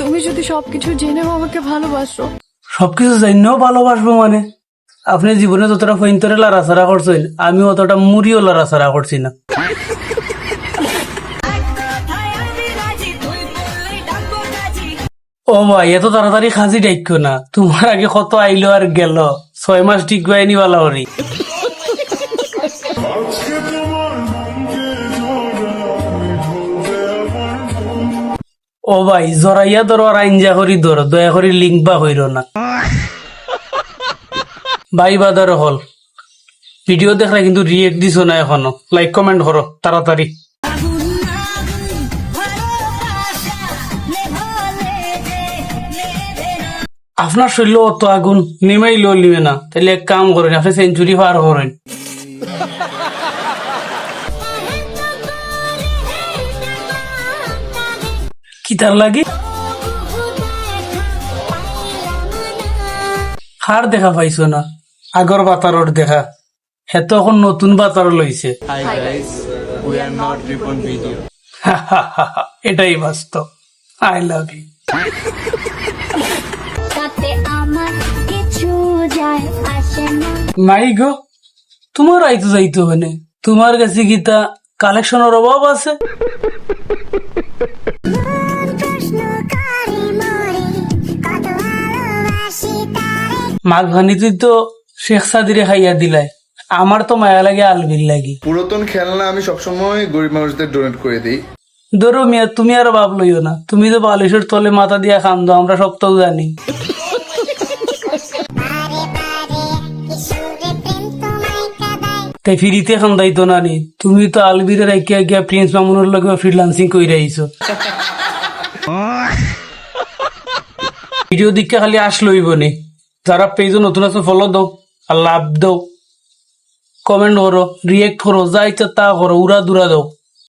তুমি যদি সবকিছু জেনেও আমাকে ভালোবাসো। সবকিছু জানিও ভালোবাসবো মানে? আপনি জীবনে যতটা ফৈন্তরে লড়াছাড়া করছেন আমি অতটা মুড়িও লড়াছাড়া করছি না। ও ভাই এত তাড়াতাড়ি খাজি ডাইক্য না। তোমার আগে কত আইলো আর গেল? ছয় মাস ঠিক গায়নি বালা হরি। ও ভাই, জরাইয়া ধরো আর আইনজা করি ধরো, দয়া করি লিঙ্ক বা হইর না। ভাই বা ধরো হল। ভিডিও দেখলে কিন্তু রিয়েক্ট দিছো না এখনও। লাইক কমেন্ট করো, তাড়াতাড়ি। আপনার শরীর অত আগুন, নিমাই লিবে না। তাহলে এক কাম করেন, আপনি সেঞ্চুরি পার করেন। কি তার লাগে? হার দেখা পাইছো না আগর বাতারর দেখা। হেতো এখন নতুন বাতার লইছে. এটাই বাস্তব আই লাভ ইউ। তাতে আমার কিছু যায় আসে না। নাই গো তোমার আইতো যাইতো মানে তোমার কাছে গীতা কালেকশনের অভাব আছে? মাঘ ভানি তুই তো শেখ সাদিরে খাইয়া দিলাই। আমার তো মায়া লাগে আলবির লাগি। পুরাতন খেলনা আমি সবসময় গরিব মানুষদের ডোনেট করে দিই। ধরো মিয়া তুমি আর বাপ লইও না। তুমি তো বালিশের তলে মাথা দিয়া খান্দো আমরা সব তো জানি। তাই ফিরিতে খান্দাইতো না নি তুমি তো আলবিরে রাখিয়া গিয়া প্রিন্স মামুনের লগে ফ্রিলান্সিং কইরা আইছো। ভিডিও দিকে খালি আসলইব নি। যারা পেজ নতুন আছে ফলো দাও, আর লাভ দাও। কমেন্ট করো রিয়েক্ট করো, যা ইচ্ছা তা করো উড়া দুরা দাও।